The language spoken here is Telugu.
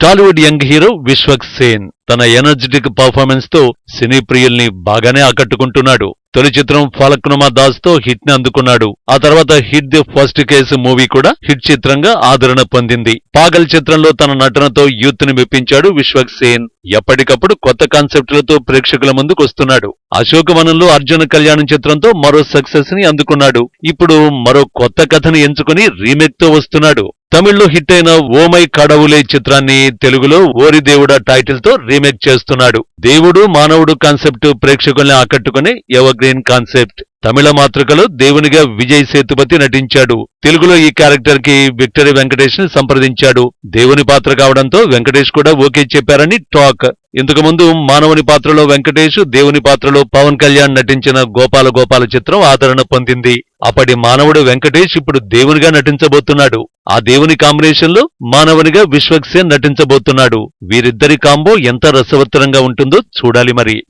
Tollywood young hero Vishwak Sen తన ఎనర్జెటిక్ పర్ఫార్మెన్స్తో సినీ ప్రియుల్ని బాగానే ఆకట్టుకుంటున్నాడు. తొలి చిత్రం ఫలక్నుమా దాస్తో హిట్ని అందుకున్నాడు. ఆ తర్వాత hit the first case movie కూడా హిట్ చిత్రంగా ఆదరణ పొందింది. పాగల్ చిత్రంలో తన నటనతో యూత్ని మెప్పించాడు విశ్వక్ సేన్. ఎప్పటికప్పుడు కొత్త కాన్సెప్ట్లతో ప్రేక్షకుల ముందుకు వస్తున్నాడు. అశోకవనంలో అర్జున కళ్యాణం చిత్రంతో మరో సక్సెస్ని అందుకున్నాడు. ఇప్పుడు మరో కొత్త కథను ఎంచుకుని రీమేక్తో వస్తున్నాడు. తమిళ్ళో హిట్ అయిన ఓమై కడవులే చిత్రాన్ని తెలుగులో ఓరి దేవుడా టైటిల్తో రీమేక్ చేస్తున్నాడు. దేవుడు మానవుడు కాన్సెప్ట్ ప్రేక్షకుల్ని ఆకట్టుకునే ఎవర్ కాన్సెప్ట్. తమిళ మాతృకలో దేవునిగా విజయ్ సేతుపతి నటించాడు. తెలుగులో ఈ క్యారెక్టర్కి విక్టరీ వెంకటేష్ని సంప్రదించాడు. దేవుని పాత్ర కావడంతో వెంకటేష్ కూడా ఓకే చెప్పారని టాక్. ఇంతకు ముందు మానవుని పాత్రలో వెంకటేష్ దేవుని పాత్రలో పవన్ కళ్యాణ్ నటించిన గోపాల గోపాల చిత్రం ఆదరణ పొందింది. అప్పటి మానవుడు వెంకటేష్ ఇప్పుడు దేవునిగా నటించబోతున్నాడు. ఆ దేవుని కాంబినేషన్లో మానవునిగా విశ్వక్సేన్ నటించబోతున్నాడు. వీరిద్దరి కాంబో ఎంత రసవత్తరంగా ఉంటుందో చూడాలి మరి.